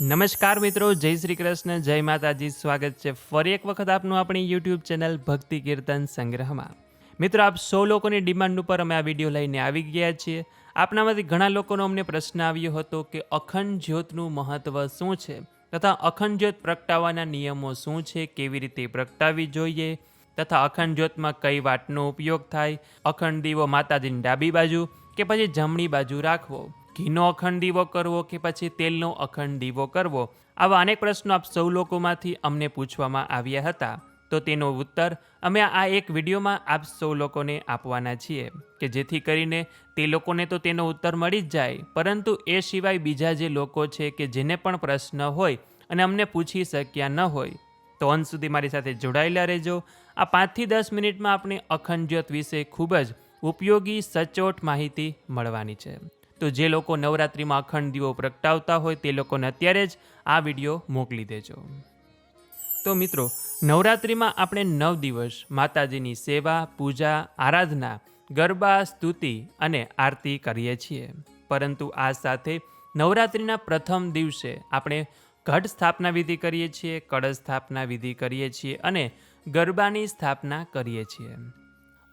નમસ્કાર મિત્રો, જય શ્રી કૃષ્ણ, જય માતાજી, સ્વાગત છે ફરી એક વખત આપનું આપણી યુટ્યુબ ચેનલ ભક્તિ કીર્તન સંગ્રહમાં. મિત્રો, આપ સૌ લોકોની ડિમાન્ડ ઉપર અમે આ વીડિયો લઈને આવી ગયા છીએ. આપનામાંથી ઘણા લોકોનો અમને પ્રશ્ન આવ્યો હતો કે અખંડ જ્યોતનું મહત્વ શું છે? તથા અખંડ જ્યોત પ્રગટાવવાના નિયમો શું છે? કેવી રીતે પ્રગટાવવી જોઈએ? તથા અખંડ જ્યોતમાં કઈ વાટનો ઉપયોગ થાય? અખંડ દીવો માતાજીની ડાબી બાજુ કે પછી જમણી બાજુ રાખવો? ઘીનો અખંડ દીવો કરવો કે પછી તેલનો અખંડ દીવો કરવો? આવા અનેક પ્રશ્નો આપ સૌ લોકોમાંથી અમને પૂછવામાં આવ્યા હતા. તો તેનો ઉત્તર અમે આ એક વિડીયોમાં આપ સૌ લોકોને આપવાના છીએ કે જેથી કરીને તે લોકોને તો તેનો ઉત્તર મળી જ જાય. પરંતુ એ સિવાય બીજા જે લોકો છે કે જેને પણ પ્રશ્ન હોય અને અમને પૂછી શક્યા ન હોય, તો અંત સુધી મારી સાથે જોડાયેલા રહેજો. આ પાંચથી દસ મિનિટમાં આપણે અખંડ જ્યોત વિશે ખૂબ જ ઉપયોગી, સચોટ માહિતી મળવાની છે. તો જે લોકો નવરાત્રિમાં અખંડ દીવો પ્રગટાવતા હોય તે લોકોને અત્યારે જ આ વીડિયો મોકલી દેજો. તો મિત્રો, નવરાત્રિમાં આપણે નવ દિવસ માતાજીની સેવા, પૂજા, આરાધના, ગરબા, સ્તુતિ અને આરતી કરીએ છીએ. પરંતુ આ સાથે નવરાત્રિના પ્રથમ દિવસે આપણે ઘટ સ્થાપના વિધિ કરીએ છીએ, કળશ સ્થાપના વિધિ કરીએ છીએ અને ગરબાની સ્થાપના કરીએ છીએ.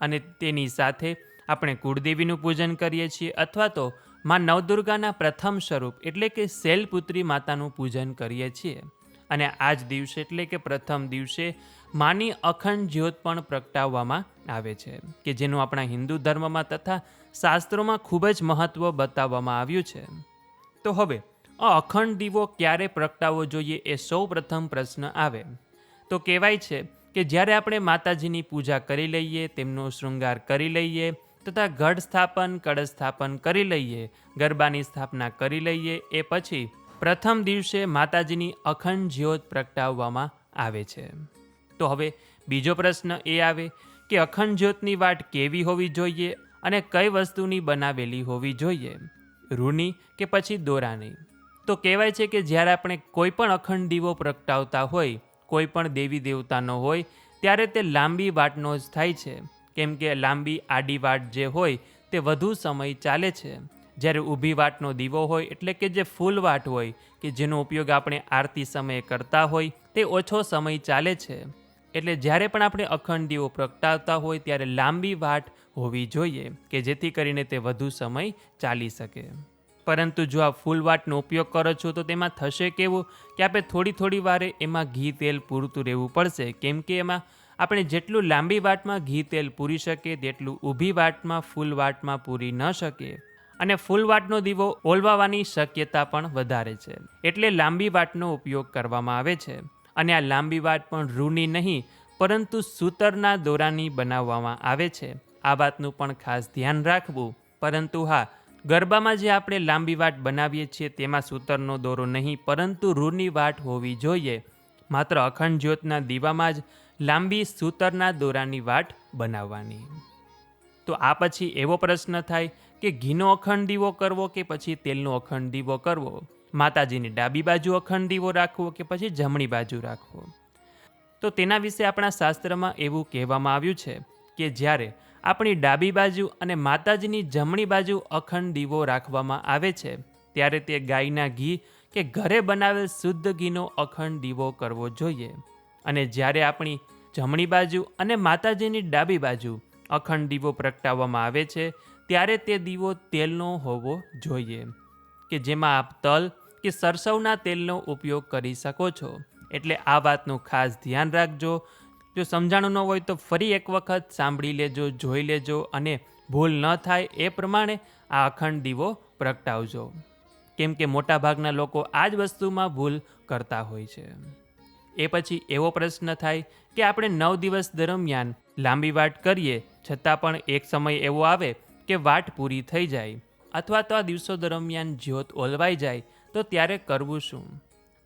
અને તેની સાથે આપણે કુળદેવીનું પૂજન કરીએ છીએ અથવા તો માં નવદુર્ગાના પ્રથમ સ્વરૂપ એટલે કે શૈલપુત્રી માતાનું પૂજન કરીએ છીએ. અને આ જ દિવસે એટલે કે પ્રથમ દિવસે માની અખંડ જ્યોત પણ પ્રગટાવવામાં આવે છે, કે જેનું આપણા હિન્દુ ધર્મમાં તથા શાસ્ત્રોમાં ખૂબ જ મહત્ત્વ બતાવવામાં આવ્યું છે. તો હવે અખંડ દીવો ક્યારે પ્રગટાવવો જોઈએ એ સૌ પ્રથમ પ્રશ્ન આવે. તો કહેવાય છે કે જ્યારે આપણે માતાજીની પૂજા કરી લઈએ, તેમનો શૃંગાર કરી લઈએ તથા ગઢ સ્થાપન, કળશ સ્થાપન કરી લઈએ, ગરબાની સ્થાપના કરી લઈએ, એ પછી પ્રથમ દિવસે માતાજીની અખંડ જ્યોત પ્રગટાવવામાં આવે છે. તો હવે બીજો પ્રશ્ન એ આવે કે અખંડ જ્યોતની વાટ કેવી હોવી જોઈએ અને કઈ વસ્તુની બનાવેલી હોવી જોઈએ? રૂની કે પછી દોરાની તો કહેવાય છે કે જ્યારે આપણે કોઈ પણ અખંડ દીવો પ્રગટાવતા હોય, કોઈ પણ દેવી દેવતાનો હોય, ત્યારે તે લાંબી વાટનો જ થાય છે. કેમ કે લાંબી આડી વાટ જે હોય તે વધુ સમય ચાલે છે. જ્યારે ઊભી વાટનો દીવો હોય એટલે કે જે ફૂલ વાટ હોય કે જેનો ઉપયોગ આપણે આરતી સમયે કરતા હોય તે ઓછો સમય ચાલે છે. એટલે જ્યારે પણ આપણે અખંડ દીવો પ્રગટાવતા હોય ત્યારે લાંબી વાટ હોવી જોઈએ કે જેથી કરીને તે વધુ સમય ચાલી શકે. પરંતુ જો આ ફૂલ વાટનો ઉપયોગ કરો છો તો તેમાં થશે કેવું? કે આપણે થોડી થોડી વારે એમાં ઘી તેલ પૂરતું રહેવું પડશે. કેમ કે એમાં આપણે જેટલું લાંબી વાટમાં ઘી તેલ પૂરી શકીએ, તેટલું ઊભી વાટમાં ફૂલ વાટમાં પૂરી ન શકીએ. અને ફૂલ વાટનો દીવો ઓલવાવાની શક્યતા પણ વધારે છે. એટલે લાંબી વાટનો ઉપયોગ કરવામાં આવે છે. અને આ લાંબી વાટ પણ રૂની નહીં, પરંતુ સૂતરના દોરાની બનાવવામાં આવે છે. આ વાતનું પણ ખાસ ધ્યાન રાખવું. પરંતુ હા, ગરબામાં જે આપણે લાંબી વાટ બનાવીએ છીએ, તેમાં સૂતરનો દોરો નહીં, પરંતુ રૂની વાટ હોવી જોઈએ. માત્ર અખંડ જ્યોતના દીવામાં જ લાંબી સૂતરના દોરાની વાટ બનાવવાની. તો આ પછી એવો પ્રશ્ન થાય કે ઘીનો અખંડ દીવો કરવો કે પછી તેલનો અખંડ દીવો કરવો? માતાજીની ડાબી બાજુ અખંડ દીવો રાખવો કે પછી જમણી બાજુ રાખવો? તો તેના વિશે આપણા શાસ્ત્રમાં એવું કહેવામાં આવ્યું છે કે જ્યારે આપણી ડાબી બાજુ અને માતાજીની જમણી બાજુ અખંડ દીવો રાખવામાં આવે છે, ત્યારે તે ગાયના ઘી કે ઘરે બનાવેલ શુદ્ધ ઘીનો અખંડ દીવો કરવો જોઈએ. અને જ્યારે આપણી જમણી બાજુ અને માતાજીની ડાબી બાજુ અખંડ દીવો પ્રગટાવવામાં આવે છે, ત્યારે તે દીવો તેલનો હોવો જોઈએ, કે જેમાં આપ તલ કે સરસવના તેલનો ઉપયોગ કરી શકો છો. એટલે આ વાતનું ખાસ ધ્યાન રાખજો. જો સમજાણું ન હોય તો ફરી એક વખત સાંભળી લેજો, જોઈ લેજો અને ભૂલ ન થાય એ પ્રમાણે આ અખંડ દીવો પ્રગટાવજો. કેમ કે મોટાભાગના લોકો આ જ વસ્તુમાં ભૂલ કરતા હોય છે. એ પછી એવો પ્રશ્ન થાય કે આપણે નવ દિવસ દરમિયાન લાંબી વાટ કરીએ, છતાં પણ એક સમય એવો આવે કે વાટ પૂરી થઈ જાય અથવા તો આ દિવસો દરમિયાન જ્યોત ઓલવાઈ જાય, તો ત્યારે કરવું શું?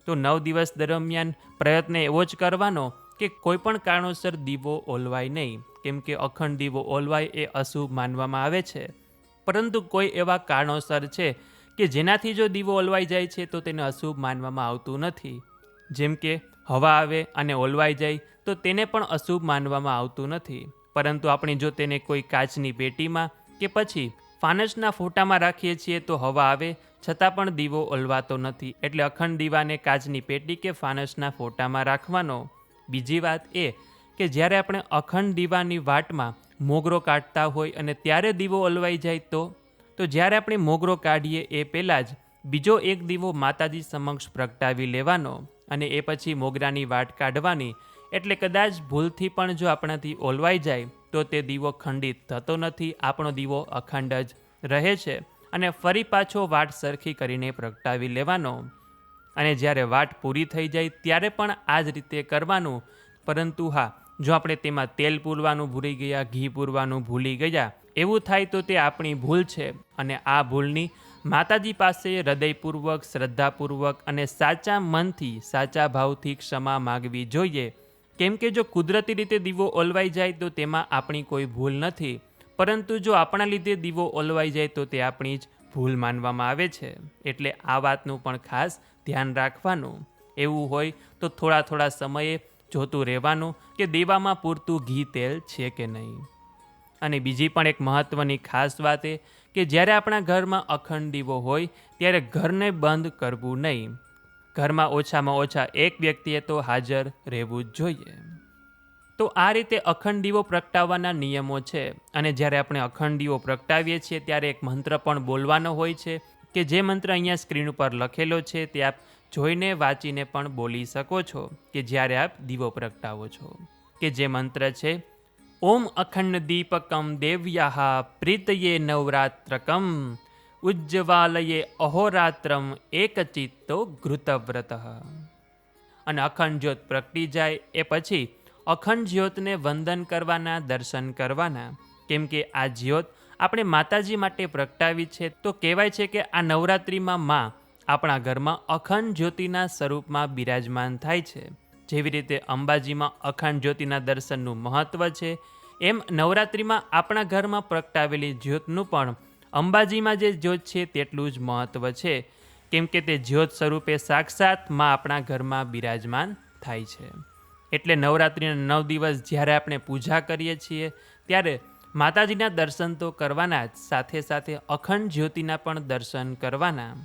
તો નવ દિવસ દરમિયાન પ્રયત્ન એવો જ કરવાનો કે કોઈ પણ કારણોસર દીવો ઓલવાય નહીં, કેમ કે અખંડ દીવો ઓલવાય એ અશુભ માનવામાં આવે છે. પરંતુ કોઈ એવા કારણોસર છે કે જેનાથી જો દીવો ઓલવાઈ જાય છે, તો તેને અશુભ માનવામાં આવતું નથી. જેમ કે હવા આવે અને ઓલવાઈ જાય, તો તેને પણ અશુભ માનવામાં આવતું નથી. પરંતુ આપણે જો તેને કોઈ કાચની પેટીમાં કે પછી ફાનસના ફોટામાં રાખીએ છીએ, તો હવા આવે, છતાં પણ દીવો ઓલવાતો નથી. એટલે અખંડ દીવાને કાચની પેટી કે ફાનસના ફોટામાં રાખવાનો બીજી વાત એ કે જ્યારે આપણે અખંડ દીવાની વાટમાં મોગરો કાઢતા હોય અને ત્યારે દીવો ઓલવાઈ જાય, તો તો જ્યારે આપણે મોગરો કાઢીએ, એ પહેલાં જ બીજો એક દીવો માતાજી સમક્ષ પ્રગટાવી લેવાનો. અને એ પછી મોગરાની વાટ કાઢવાની. એટલે કદાચ ભૂલથી પણ જો આપણાથી ઓલવાઈ જાય, તો તે દીવો ખંડિત થતો નથી, આપણો દીવો અખંડ જ રહે છે. અને ફરી પાછો વાટ સરખી કરીને પ્રગટાવી લેવાનો. અને જ્યારે વાટ પૂરી થઈ જાય, ત્યારે પણ આ જ રીતે કરવાનું. પરંતુ હા, જો આપણે તેમાં તેલ પૂરવાનું ભૂલી ગયા, ઘી પૂરવાનું ભૂલી ગયા, એવું થાય તો તે આપણી ભૂલ છે. અને આ ભૂલની માતાજી પાસે હૃદયપૂર્વક, શ્રદ્ધાપૂર્વક અને સાચા મનથી, સાચા ભાવથી ક્ષમા માગવી જોઈએ. કેમ કે જો કુદરતી રીતે દીવો ઓલવાઈ જાય તો તેમાં આપણી કોઈ ભૂલ નથી. પરંતુ જો આપણા લીધે દીવો ઓલવાઈ જાય તો તે આપણી જ ભૂલ માનવામાં આવે છે. એટલે આ વાતનું પણ ખાસ ધ્યાન રાખવાનું. એવું હોય તો થોડા થોડા સમયે જોતું રહેવાનું કે દેવામાં પૂરતું ઘી તેલ છે કે નહીં. અને બીજી પણ એક મહત્ત્વની ખાસ વાત એ કે જ્યારે આપણા ઘરમાં અખંડ દીવો હોય, ત્યારે ઘરને બંધ કરવું નહીં. ઘરમાં ઓછામાં ઓછા એક વ્યક્તિએ તો હાજર રહેવું જ જોઈએ. તો આ રીતે અખંડ દીવો પ્રગટાવવાના નિયમો છે. અને જ્યારે આપણે અખંડ દીવો પ્રગટાવીએ છીએ, ત્યારે એક મંત્ર પણ બોલવાનો હોય છે કે જે મંત્ર અહીંયા સ્ક્રીન ઉપર લખેલો છે, તે આપ જોઈને વાંચીને પણ બોલી શકો છો કે જ્યારે આપ દીવો પ્રગટાવો છો. કે જે મંત્ર છે ઓમ અખંડ દીપકમ દેવ્યાહ પ્રીતયે નવરાત્રકમ, ઉજ્જવાલયે અહોરાત્રમ એકચિત્તો ઘૃતવ્રત. અને અખંડ જ્યોત પ્રગટી જાય એ પછી અખંડ જ્યોતને વંદન કરવાના, દર્શન કરવાના. કેમ કે આ જ્યોત આપણે માતાજી માટે પ્રગટાવી છે, તો કહેવાય છે કે આ નવરાત્રિમાં માં આપણા ઘરમાં અખંડ જ્યોતિના સ્વરૂપમાં બિરાજમાન થાય છે. જેવી રીતે અંબાજીમાં અખંડ જ્યોતિના દર્શનનું મહત્ત્વ છે, એમ નવરાત્રિમાં આપણા ઘરમાં પ્રગટાવેલી જ્યોતનું પણ અંબાજીમાં જે જ્યોત છે તેટલું જ મહત્ત્વ છે. કેમ કે તે જ્યોત સ્વરૂપે સાક્ષાતમાં આપણા ઘરમાં બિરાજમાન થાય છે. એટલે નવરાત્રિના નવ દિવસ જ્યારે આપણે પૂજા કરીએ છીએ, ત્યારે માતાજીના દર્શન તો કરવાના જ, સાથે સાથે અખંડ જ્યોતિના પણ દર્શન કરવાના.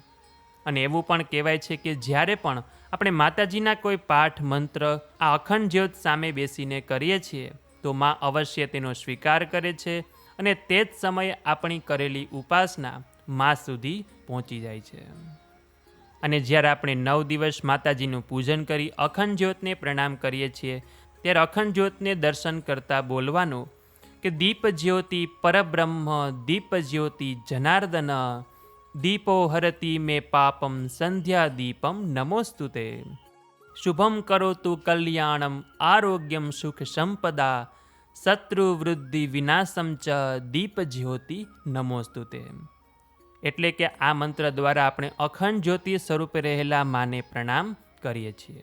અને એવું પણ કહેવાય છે કે જ્યારે પણ આપણે માતાજીના કોઈ પાઠ, મંત્ર, આ અખંડ જ્યોત સામે બેસીને કરીએ છીએ, તો માં અવશ્ય તેનો સ્વીકાર કરે છે અને તે જ સમયે આપણી કરેલી ઉપાસના માં સુધી પહોંચી જાય છે. અને જ્યારે આપણે નવ દિવસ માતાજીનું પૂજન કરી અખંડ જ્યોતને પ્રણામ કરીએ છીએ, ત્યારે અખંડ જ્યોતને દર્શન કરતાં બોલવાનું કે દીપ જ્યોતિ પરબ્રહ્મ, દીપ જ્યોતિ જનાર્દન દીપો હરતી મે પાપમ સંધ્યા દીપમ નમોસ્તુ તે. શુભમ કરોતુ કલ્યાણમ, આરોગ્યમ સુખ સંપદા, શત્રુ વૃદ્ધિ વિનાશમ ચ દીપ જ્યોતિ નમોસ્તુ તે. એટલે કે આ મંત્ર દ્વારા આપણે અખંડ જ્યોતિ સ્વરૂપે રહેલા માને પ્રણામ કરીએ છીએ.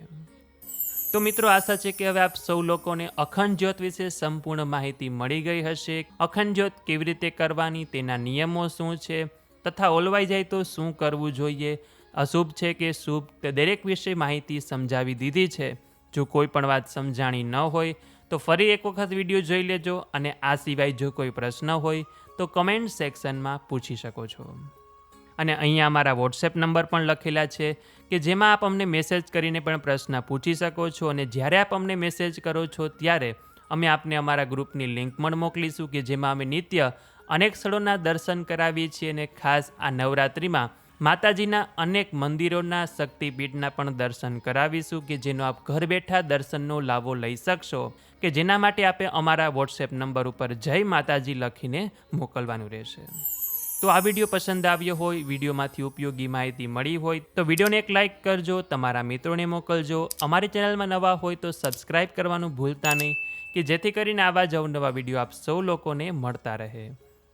તો મિત્રો આશા છે કે હવે આપ સૌ લોકોને અખંડ જ્યોત વિશે સંપૂર્ણ માહિતી મળી ગઈ હશે. અખંડ જ્યોત કેવી રીતે કરવાની, તેના નિયમો શું છે? તથા ઓલવાઈ જાય તો શું કરવું જોઈએ? અશુભ છે કે શુભ તે દરેક વિશે માહિતી સમજાવી દીધી છે. જો કોઈ પણ વાત સમજાણી ન હોય, તો ફરી એક વખત વીડિયો જોઈ લેજો અને આ સિવાય જો કોઈ પ્રશ્ન હોય, તો કમેન્ટ સેક્શનમાં પૂછી શકો છો. અને અહીંયા અમારા વોટ્સએપ નંબર પણ લખેલા છે કે જેમાં આપ અમને મેસેજ કરીને પણ પ્રશ્ન પૂછી શકો છો અને જ્યારે આપ અમને મેસેજ કરો છો ત્યારે અમે આપને અમારા ગ્રુપની લિંક પણ મોકલીશું કે જેમાં અમે નિત્ય અનેક સ્થળોના દર્શન કરાવીએ છીએ અને ખાસ આ નવરાત્રિમાં માતાજીના અનેક મંદિરોના શક્તિપીઠના પણ દર્શન કરાવીશું કે જેનો આપ ઘર બેઠા દર્શનનો લાવો લઈ શકશો કે જેના માટે આપે અમારા વોટ્સએપ નંબર ઉપર જય માતાજી લખીને મોકલવાનું રહેશે. તો આ વીડિયો પસંદ આવ્યો હોય, વિડીયોમાંથી ઉપયોગી માહિતી મળી હોય, તો વિડીયોને એક લાઇક કરજો, તમારા મિત્રોને મોકલજો. અમારી ચેનલમાં નવા હોય તો સબસ્ક્રાઇબ કરવાનું ભૂલતા નહીં, કે જેથી કરીને આવા જ નવા વીડિયો આપ સૌ લોકોને મળતા રહે.